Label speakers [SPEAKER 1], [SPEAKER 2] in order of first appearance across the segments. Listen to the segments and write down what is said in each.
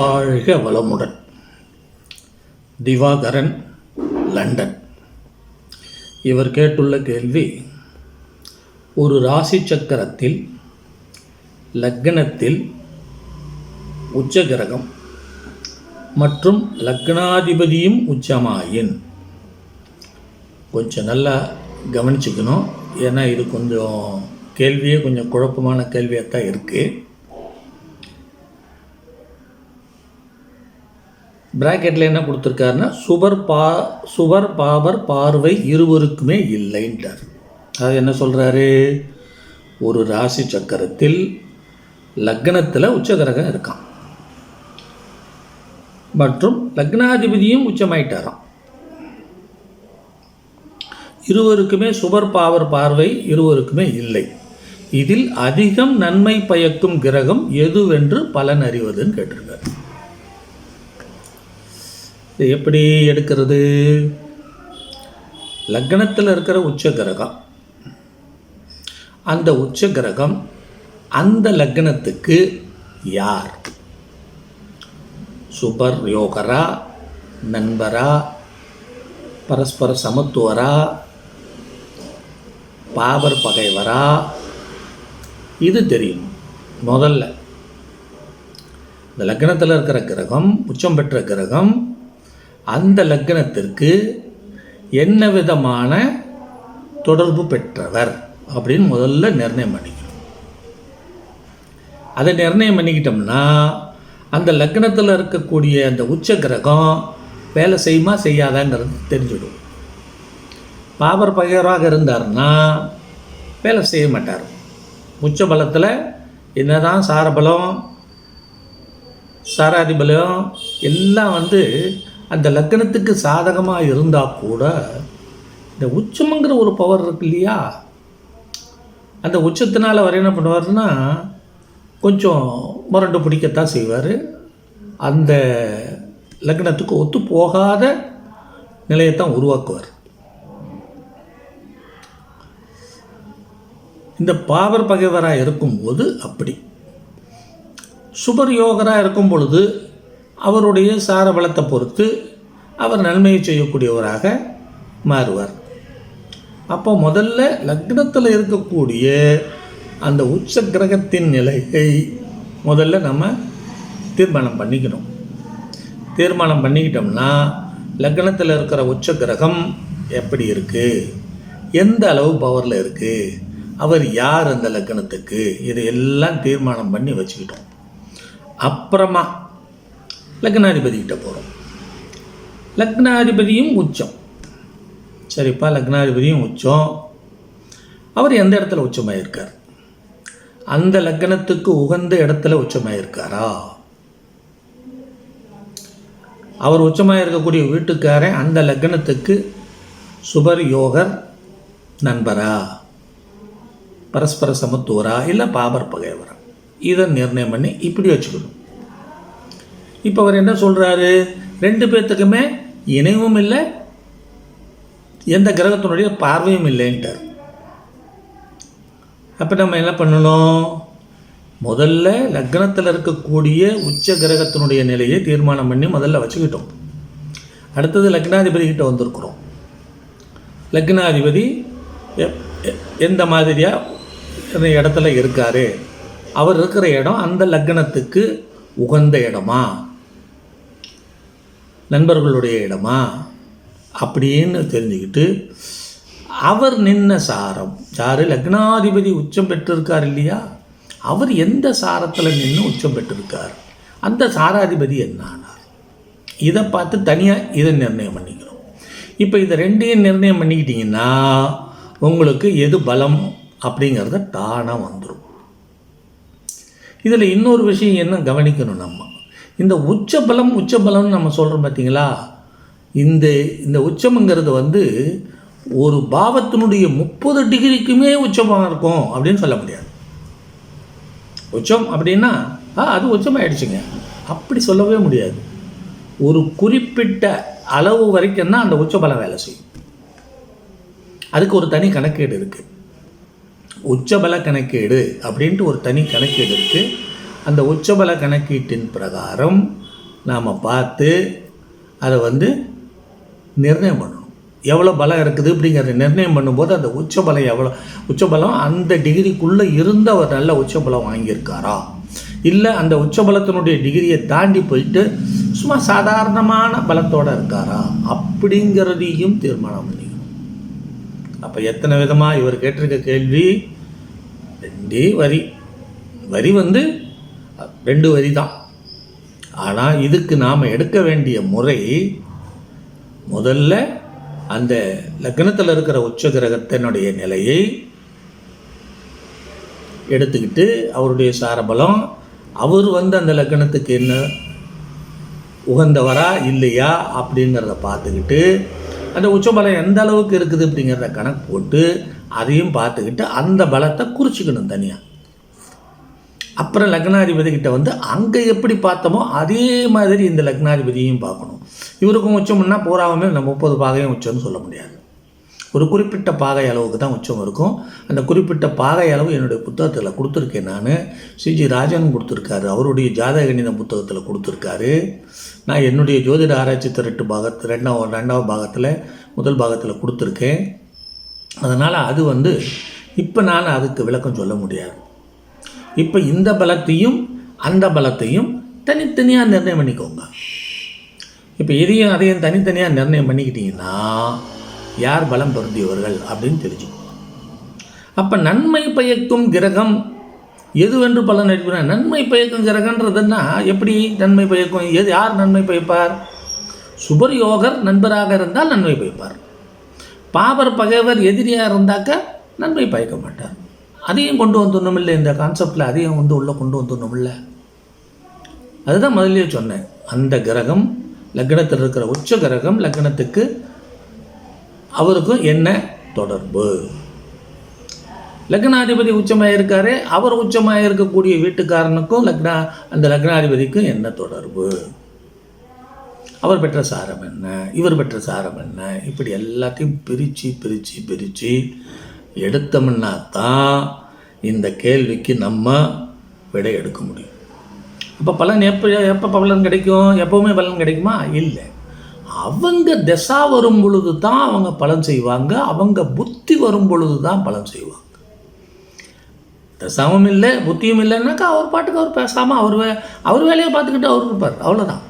[SPEAKER 1] வாழ்க வளமுடன். திவாகரன் லண்டன். இவர் கேட்டுள்ள கேள்வி ஒரு ராசி சக்கரத்தில் லக்னத்தில் உச்சகிரகம் மற்றும் லக்னாதிபதியும் உச்சமாயின். கொஞ்சம் நல்லா கவனிச்சுக்கணும் ஏன்னா இது கொஞ்சம் கேள்வியே கொஞ்சம் குழப்பமான கேள்வியாக தான் இருக்குது பிராக்கெட்டில் என்ன கொடுத்துருக்காருன்னா சுபர் பா சுவர் பாபர் பார்வை இருவருக்குமே இல்லைன்றார். அது என்ன சொல்கிறாரு ஒரு ராசி சக்கரத்தில் லக்னத்தில் உச்சகிரகம் இருக்கான் மற்றும் லக்னாதிபதியும் உச்சமாயிட்டாராம். இருவருக்குமே சுபர் பாவர் பார்வை இருவருக்குமே இல்லை. இதில் அதிகம் நன்மை பயக்கும் கிரகம் எதுவென்று பலன் அறிவதுன்னு கேட்டிருக்காரு. இது எப்படி எடுக்கிறது? லக்னத்தில் இருக்கிற உச்ச கிரகம். அந்த உச்ச கிரகம் அந்த லக்னத்துக்கு யார்? சுபர் யோகரா நண்பரா பரஸ்பர சமத்துவரா பாபர் பகைவரா? இது தெரியும் முதல்ல. இந்த லக்னத்தில் இருக்கிற கிரகம் உச்சம் பெற்ற கிரகம் அந்த லக்னத்திற்கு என்ன விதமான தொடர்பு பெற்றவர் அப்படின்னு முதல்ல நிர்ணயம் பண்ணிக்கணும். அதை நிர்ணயம் பண்ணிக்கிட்டோம்னா அந்த லக்னத்தில் இருக்கக்கூடிய அந்த உச்ச கிரகம் வேலை செய்யுமா செய்யாதாங்கிறது தெரிஞ்சிடும். பாபர் பகையராக இருந்தார்னா வேலை செய்ய மாட்டார். உச்ச பலத்தில் என்னதான் சாரபலம் சாராதிபலம் எல்லாம் வந்து அந்த லக்கணத்துக்கு சாதகமாக இருந்தால் கூட இந்த உச்சம்ங்கிற ஒரு பவர் இருக்கு இல்லையா? அந்த உச்சத்தினால் அவர் என்ன பண்ணுவார்னா கொஞ்சம் முரண்டு பிடிக்கத்தான் செய்வார். அந்த லக்னத்துக்கு ஒத்து போகாத நிலையத்தான் உருவாக்குவார். இந்த பாவர் பகைவராக இருக்கும்போது அப்படி. சுபர் யோகராக இருக்கும் பொழுது அவருடைய சாரபலத்தை பொறுத்து அவர் நன்மையை செய்யக்கூடியவராக மாறுவார். அப்போ முதல்ல லக்னத்தில் இருக்கக்கூடிய அந்த உச்ச கிரகத்தின் நிலையை முதல்ல நம்ம தீர்மானம் பண்ணிக்கணும். தீர்மானம் பண்ணிக்கிட்டோம்னா லக்னத்தில் இருக்கிற உச்ச கிரகம் எப்படி இருக்குது எந்த அளவு பவரில் இருக்குது அவர் யார் அந்த லக்னத்துக்கு? இதையெல்லாம் தீர்மானம் பண்ணி வச்சுக்கிட்டோம். அப்புறமா லக்னாதிபதிக்கிட்ட போகிறோம் லக்னாதிபதியும் உச்சம். சரிப்பா லக்னாதிபதியும் உச்சம். அவர் எந்த இடத்துல உச்சமாயிருக்கார்? அந்த லக்னத்துக்கு உகந்த இடத்துல உச்சமாயிருக்காரா? அவர் உச்சமாக இருக்கக்கூடிய வீட்டுக்காரன் அந்த லக்னத்துக்கு சுபர் யோகர் நண்பரா? பரஸ்பர சமத்துவரா? இல்லை பாபர் பகைவரா? இதை நிர்ணயம் பண்ணி இப்படி வச்சுக்கணும். இப்போ அவர் என்ன சொல்கிறாரு ரெண்டு பேர்த்துக்குமே இணைவும் இல்லை எந்த கிரகத்தினுடைய பார்வையும் இல்லைன்ட்டார். அப்போ நம்ம என்ன பண்ணணும்? முதல்ல லக்னத்தில் இருக்கக்கூடிய உச்ச கிரகத்தினுடைய நிலையை தீர்மானம் பண்ணி முதல்ல வச்சுக்கிட்டோம். அடுத்தது லக்னாதிபதி கிட்ட வந்திருக்கிறோம். லக்னாதிபதி எ- எ- எந்த மாதிரியாக இடத்துல இருக்கார்? அவர் இருக்கிற இடம் அந்த லக்னத்துக்கு உகந்த இடமா? நண்பர்களுடைய இடமா? அப்படின்னு தெரிஞ்சுக்கிட்டு அவர் நின்ன சாரம் யார்? லக்னாதிபதி உச்சம் பெற்றிருக்கார் இல்லையா? அவர் எந்த சாரத்தில் நின்று உச்சம் பெற்றிருக்கார்? அந்த சாராதிபதி என்ன ஆனார் இதை பார்த்து தனியாக இதை நிர்ணயம் பண்ணிக்கணும். இப்போ இதை ரெண்டையும் நிர்ணயம் பண்ணிக்கிட்டிங்கன்னா உங்களுக்கு எது பலம் அப்படிங்கிறத தானாக வந்துடும் இதில் இன்னொரு விஷயம் என்ன கவனிக்கணும் நம்ம? இந்த உச்சபலம் உச்சபலம்னு நம்ம சொல்கிறோம் பார்த்தீங்களா இந்த இந்த உச்சம்ங்கிறது வந்து ஒரு பாவத்தினுடைய முப்பது டிகிரிக்குமே உச்சமாக இருக்கும் அப்படின்னு சொல்ல முடியாது. உச்சம் அப்படின்னா ஆ அது உச்சமாயிடுச்சுங்க. அப்படி சொல்லவே முடியாது. ஒரு குறிப்பிட்ட அளவு வரைக்கும் தான் அந்த உச்சபலம் வேலை செய்யும். அதுக்கு ஒரு தனி கணக்கீடு இருக்குது உச்சபல கணக்கீடு அப்படின்ட்டு ஒரு தனி கணக்கீடு இருக்குது அந்த உச்சபல கணக்கீட்டின் பிரகாரம் நாம் பார்த்து அதை வந்து நிர்ணயம் பண்ணணும். எவ்வளோ பலம் இருக்குது அப்படிங்கிறத நிர்ணயம் பண்ணும்போது அந்த உச்சபலம் எவ்வளோ உச்சபலம் அந்த டிகிரிக்குள்ளே இருந்த அவர் நல்ல உச்சபலம் வாங்கியிருக்காரா? இல்லை அந்த உச்சபலத்தினுடைய டிகிரியை தாண்டி போயிட்டு சும்மா சாதாரணமான பலத்தோடு இருக்காரா? அப்படிங்கிறதையும் தீர்மானம் பண்ணிக்கணும். அப்போ எத்தனை விதமாக இவர் கேட்டிருக்க கேள்வி? ரெண்டே வரி. வரி வந்து ரெண்டு வரி தான் ஆனால் இதுக்கு நாம் எடுக்க வேண்டிய முறை முதல்ல அந்த லக்னத்தில் இருக்கிற உச்ச கிரகத்தினுடைய நிலையை எடுத்துக்கிட்டு அவருடைய சாரபலம் அவர் வந்து அந்த லக்னத்துக்கு என்ன உகந்தவரா இல்லையா அப்படிங்கிறத பார்த்துக்கிட்டு அந்த உச்சபலம் எந்த அளவுக்கு இருக்குது அப்படிங்கிறத கணக்கு போட்டு அதையும் பார்த்துக்கிட்டு அந்த பலத்தை குறிச்சிக்கணும் தனியாக அப்புறம் லக்னாதிபதி கிட்ட வந்து அங்கே எப்படி பார்த்தோமோ அதே மாதிரி இந்த லக்னாதிபதியையும் பார்க்கணும். இவருக்கும் உச்சம்னா பூராவுமே இந்த முப்பது பாகையும் உச்சம்னு சொல்ல முடியாது. ஒரு குறிப்பிட்ட பாகை அளவுக்கு தான் உச்சம் இருக்கும். அந்த குறிப்பிட்ட பாகை அளவு என்னுடைய புத்தகத்தில் கொடுத்துருக்கேன் நான். சிஜி ராஜன் கொடுத்துருக்காரு. அவருடைய ஜாதக கணித புத்தகத்தில் கொடுத்துருக்காரு. நான் என்னுடைய ஜோதிட ஆராய்ச்சி திரட்டு பாகத்து ரெண்டாவது ரெண்டாவது பாகத்தில் முதல் பாகத்தில் கொடுத்துருக்கேன். அதனால் அது வந்து இப்போ நான் அதுக்கு விளக்கம் சொல்ல முடியாது. இப்போ இந்த பலத்தையும் அந்த பலத்தையும் தனித்தனியாக நிர்ணயம் பண்ணிக்கோங்க. இப்போ இதையும் அதையும் தனித்தனியாக நிர்ணயம் பண்ணிக்கிட்டீங்கன்னா யார் பலம் பொருந்தியவர்கள் அப்படின்னு தெரிஞ்சுக்கோங்க. அப்போ நன்மை பயக்கும் கிரகம் எதுவென்று பலன் அளிப்பினா நன்மை பயக்கும் கிரகன்றதுன்னா எப்படி நன்மை பயக்கும்? எது யார் நன்மை பயப்பார்? சுபர் யோகர் நண்பராக இருந்தால் நன்மை பயப்பார். பாபர் பகைவர் எதிரியாக இருந்தாக்க நன்மை பயக்க மாட்டார். அதையும் கொண்டு வந்துடணும் இல்லை இந்த கான்செப்டில் அதையும் வந்து உள்ளே கொண்டு வந்துடணும் இல்லை அதுதான் முதலே சொன்னேன். அந்த கிரகம் லக்னத்தில் இருக்கிற உச்ச கிரகம் லக்னத்துக்கு அவருக்கும் என்ன தொடர்பு? லக்னாதிபதி உச்சமாக இருக்காரு. அவர் உச்சமாக இருக்கக்கூடிய வீட்டுக்காரனுக்கும் லக்னா அந்த லக்னாதிபதிக்கும் என்ன தொடர்பு? அவர் பெற்ற சாரம் என்ன? இவர் பெற்ற சாரம் என்ன? இப்படி எல்லாத்தையும் பிரித்து பிரித்து பிரித்து எடுத்தோம்னா தான் இந்த கேள்விக்கு நம்ம விடை எடுக்க முடியும். அப்போ பலன் எப்போ எப்போ பலன் கிடைக்கும்? எப்போவுமே பலன் கிடைக்குமா? இல்லை. அவங்க திசா வரும் பொழுது தான் அவங்க பலன் செய்வாங்க. அவங்க புத்தி வரும் பொழுது தான் பலன் செய்வாங்க. தசாவும் இல்லை புத்தியும் இல்லைன்னாக்கா அவர் பாட்டுக்கு அவர் பேசாமல் அவர் வே அவர் வேலையை பார்த்துக்கிட்டு அவர் இருப்பார். அவ்வளோதான்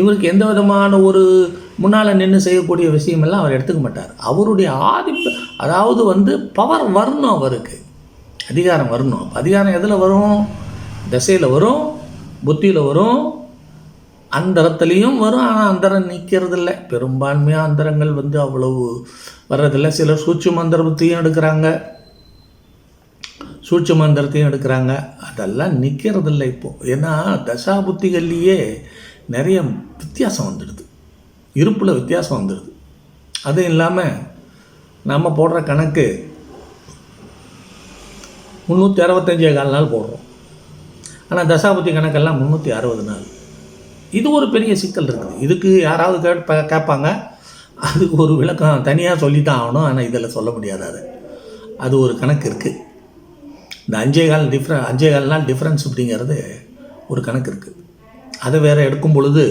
[SPEAKER 1] இவருக்கு எந்த விதமான ஒரு முன்னால் நின்று செய்யக்கூடிய விஷயமெல்லாம் அவர் எடுத்துக்க மாட்டார். அவருடைய ஆதிப்பு அதாவது வந்து பவர் வரணும் அவருக்கு. அதிகாரம் வரணும். அதிகாரம் எதில் வரும்? திசையில் வரும். புத்தியில் வரும். அந்தரத்துலேயும் வரும். ஆனால் அந்தரம் நிற்கிறதில்ல பெரும்பான்மையாக அந்தரங்கள் வந்து அவ்வளவு வர்றதில்லை. சிலர் சூட்சு மந்திரத்தையும் எடுக்கிறாங்க. சூட்சி மந்திரத்தையும் எடுக்கிறாங்க. அதெல்லாம் நிற்கிறதில்ல இப்போது ஏன்னா தசா புத்திகள்லேயே நிறைய வித்தியாசம் வந்துடுது. இருப்பில் வித்தியாசம் வந்துடுது. அதுவும் இல்லாமல் நம்ம போடுற கணக்கு முந்நூற்றி அறுபத்தஞ்சே கால் நாள் போடுறோம். ஆனால் தசாபதி கணக்கெல்லாம் முந்நூற்றி அறுபது நாள். இது ஒரு பெரிய சிக்கல் இருக்குது. இதுக்கு யாராவது கேட்ப கேட்பாங்க. அதுக்கு ஒரு விளக்கம் தனியாக சொல்லி தான் ஆகணும். ஆனால் இதில் சொல்ல முடியாது அது. அது ஒரு கணக்கு இருக்குது இந்த அஞ்சே கால் டிஃப்ரெ அஞ்சே கால் நாள் டிஃப்ரென்ஸ் அப்படிங்கிறது ஒரு கணக்கு இருக்குது அதை வேறு எடுக்கும் பொழுது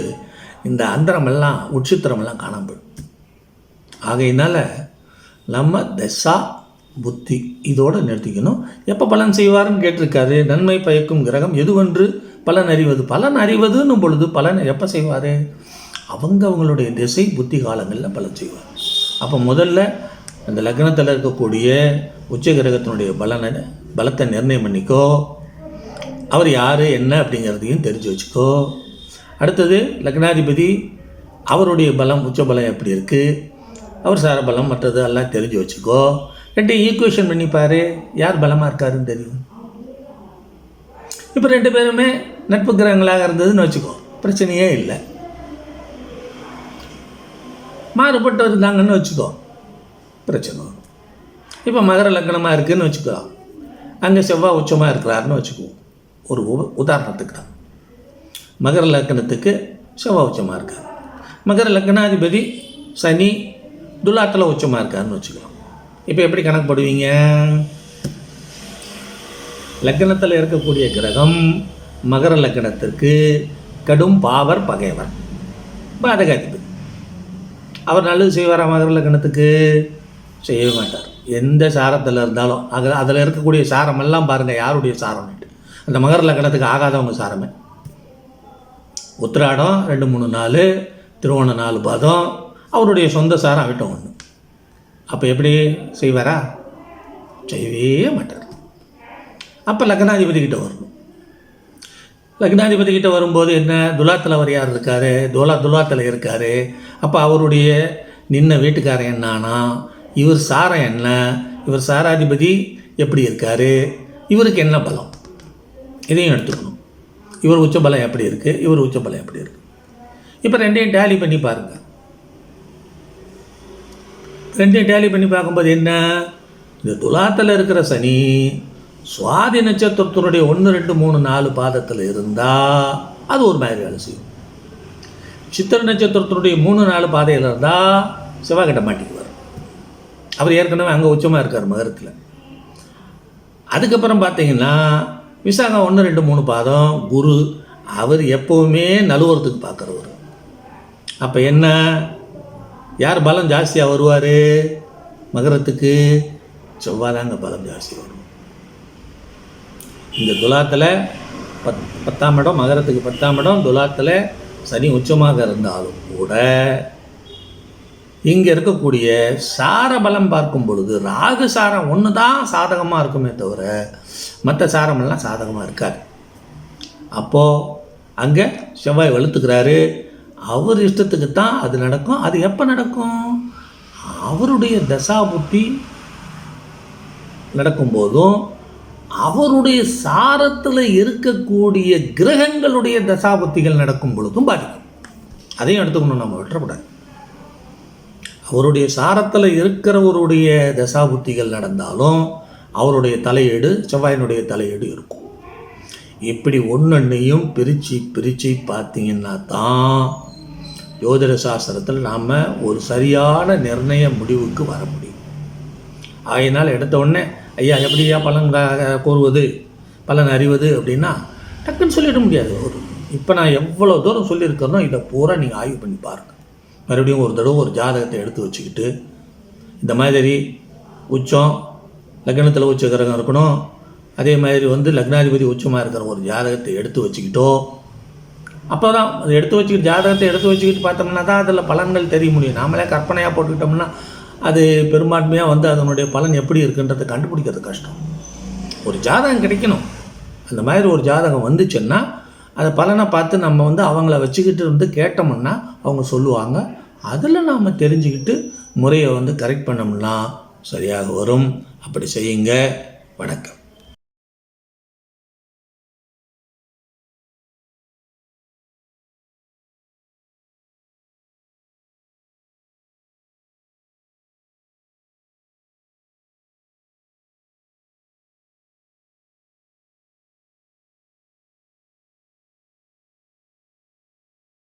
[SPEAKER 1] இந்த அந்தரமெல்லாம் உட்சித்திரமெல்லாம் காணப்படும் போயிடும். ஆகையினால் நம்ம தசா புத்தி இதோடு நிறுத்திக்கணும். எப்போ பலன் செய்வாருன்னு கேட்டிருக்காரு. நன்மை பயக்கும் கிரகம் எதுவென்று பலன் அறிவது? பலன் அறிவதுன்னும் பொழுது பலன் எப்போ செய்வார்? அவங்க அவங்களுடைய திசை புத்தி காலங்களில் பலன் செய்வார். அப்போ முதல்ல அந்த லக்னத்தில் இருக்கக்கூடிய உச்ச கிரகத்தினுடைய பலனை பலத்தை நிர்ணயம் பண்ணிக்கோ. அவர் யார் என்ன அப்படிங்கிறதையும் தெரிஞ்சு வச்சுக்கோ. அடுத்தது லக்னாதிபதி அவருடைய பலம் உச்ச பலம் எப்படி இருக்குது அவர் சார பலம் மற்றது எல்லாம் தெரிஞ்சு வச்சுக்கோ. ரெண்டு ஈக்குவேஷன் பண்ணிப்பார் யார் பலமாக இருக்காருன்னு தெரியும். இப்போ ரெண்டு பேருமே நட்பு கிரகங்களாக இருந்ததுன்னு வச்சுக்கோ பிரச்சனையே இல்லை. மாறுபட்டு இருந்தாங்கன்னு வச்சுக்கோ பிரச்சனை இப்போ மகர லக்னமாக இருக்குதுன்னு வச்சுக்கோ. அங்கே செவ்வாய் உச்சமாக இருக்கிறாருன்னு வச்சுக்குவோம். ஒரு உ- உதாரணத்துக்கு தான். மகர லக்னத்துக்கு செவ்வாய் உச்சமாக இருக்கார். மகர லக்னாதிபதி சனி துலாத்தில் உச்சமாக இருக்காருன்னு வச்சுக்கலாம் இப்போ எப்படி கணக்கு போடுவீங்க? லக்கணத்தில் இருக்கக்கூடிய கிரகம் மகர லக்கணத்திற்கு கடும் பாவர் பகைவர். பாதகாதிபதி. அவர் நல்லது செய்வாரா மகர லக்கணத்துக்கு? செய்யவே மாட்டார். எந்த சாரத்தில் இருந்தாலும் அதில் அதில் இருக்கக்கூடிய சாரமெல்லாம் பாருங்கள் யாருடைய சாரம்? அந்த மகர லக்கணத்துக்கு ஆகாதவங்க சாரமே. உத்திராடம் ரெண்டு மூணு நாள் திருவோண நாலு பதம் அவருடைய சொந்த சாரம் ஆகட்டும் ஒன்று அப்போ எப்படி செய்வாரா? செய்யவே மாட்டார். அப்போ லக்னாதிபதி கிட்ட வரணும். லக்னாதிபதி கிட்ட வரும்போது என்ன? துலாத்தில் அவர் யார் இருக்கார்? துலா துலாத்தில் இருக்கார். அப்போ அவருடைய நின்ன வீட்டுக்காரன் என்னானா? இவர் சாரம் என்ன? இவர் சாராதிபதி எப்படி இருக்கார்? இவருக்கு என்ன பலம்? இதையும் எடுத்துக்கணும். இவர் உச்ச பலம் எப்படி இருக்குது இவர் உச்ச பலம் எப்படி இருக்குது இப்போ ரெண்டையும் டேலி பண்ணி பாருங்கள் ரெண்டையும் டேலி பண்ணி பார்க்கும்போது என்ன? இந்த துலாத்தில் இருக்கிற சனி சுவாதி நட்சத்திரத்தினுடைய ஒன்று ரெண்டு மூணு நாலு பாதத்தில் இருந்தால் அது ஒரு மாதிரி வேலை செய்யும். சித்திர நட்சத்திரத்தினுடைய மூணு நாலு பாதையில் இருந்தால் செவ்வாய்கிட்ட மாட்டிக்குவார். அவர் ஏற்கனவே அங்கே உச்சமாக இருக்கார் மகரத்தில். அதுக்கப்புறம் பார்த்தீங்கன்னா விசாகம் ஒன்று ரெண்டு மூணு பாதம். குரு அவர் எப்போவுமே நலுவரத்துக்கு பார்க்குறவர். அப்போ என்ன? யார் பலம் ஜாஸ்தியாக வருவார்? மகரத்துக்கு செவ்வாதாங்க பலம் ஜாஸ்தி வரும். இந்த துலாத்தில் பத் பத்தாம் இடம் மகரத்துக்கு பத்தாம் இடம் துலாத்தில் சனி உச்சமாக இருந்தாலும் கூட இங்கே இருக்கக்கூடிய சார பலம் பார்க்கும் பொழுது ராகு சாரம் ஒன்று தான் சாதகமாக இருக்குமே தவிர மற்ற சாரமெல்லாம் சாதகமாக இருக்காது. அப்போது அங்கே செவ்வாய் வலுத்துக்கிறாரு அவர் இஷ்டத்துக்கு தான் அது நடக்கும். அது எப்போ நடக்கும்? அவருடைய தசா புத்தி நடக்கும்போதும் அவருடைய சாரத்தில் இருக்கக்கூடிய கிரகங்களுடைய தசாபுத்திகள் நடக்கும் பொழுதும் பாதிக்கும். அதையும் எடுத்துக்கணும் நம்ம விட்டுறக்கூடாது. அவருடைய சாரத்தில் இருக்கிறவருடைய தசாபுத்திகள் நடந்தாலும் அவருடைய தலையீடு செவ்வாயினுடைய தலையீடு இருக்கும். இப்படி ஒன்றொன்னையும் பிரித்து பிரித்து பார்த்தீங்கன்னா தான் ஜோதிட சாஸ்திரத்தில் நாம் ஒரு சரியான நிர்ணய முடிவுக்கு வர முடியும். ஆகையினால் எடுத்த உடனே ஐயா எப்படியா பலன் கோருவது பலன் அறிவது? அப்படின்னா டக்குன்னு சொல்லிட முடியாது ஒரு இப்போ நான் எவ்வளோ தூரம் சொல்லியிருக்கிறனோ இதை பூரா நீங்கள் ஆய்வு பண்ணி பாருங்கள் மறுபடியும் ஒரு தடவை ஒரு ஜாதகத்தை எடுத்து வச்சுக்கிட்டு இந்த மாதிரி உச்சம் லக்னத்தில் உச்ச கிரகம் இருக்கணும். அதே மாதிரி வந்து லக்னாதிபதி உச்சமாக இருக்கிற ஒரு ஜாதகத்தை எடுத்து வச்சுக்கிட்டோ அப்போ தான் அதை எடுத்து வச்சுக்கிட்டு ஜாதகத்தை எடுத்து வச்சுக்கிட்டு பார்த்தோம்னா தான் அதில் பலன்கள் தெரிய முடியும். நாமளே கற்பனையாக போட்டுக்கிட்டோம்னா அது பெரும்பான்மையாக வந்து அதனுடைய பலன் எப்படி இருக்குன்றதை கண்டுபிடிக்கிறது கஷ்டம். ஒரு ஜாதகம் கிடைக்கணும். அந்த மாதிரி ஒரு ஜாதகம் வந்துச்சுன்னா அதை பலனை பார்த்து நம்ம வந்து அவங்கள வச்சுக்கிட்டு வந்து கேட்டோம்னா அவங்க சொல்லுவாங்க. அதில் நாம் தெரிஞ்சுக்கிட்டு முறையை வந்து கரெக்ட் பண்ணோம்னா சரியாக வரும். அப்படி செய்யுங்க. வணக்கம்.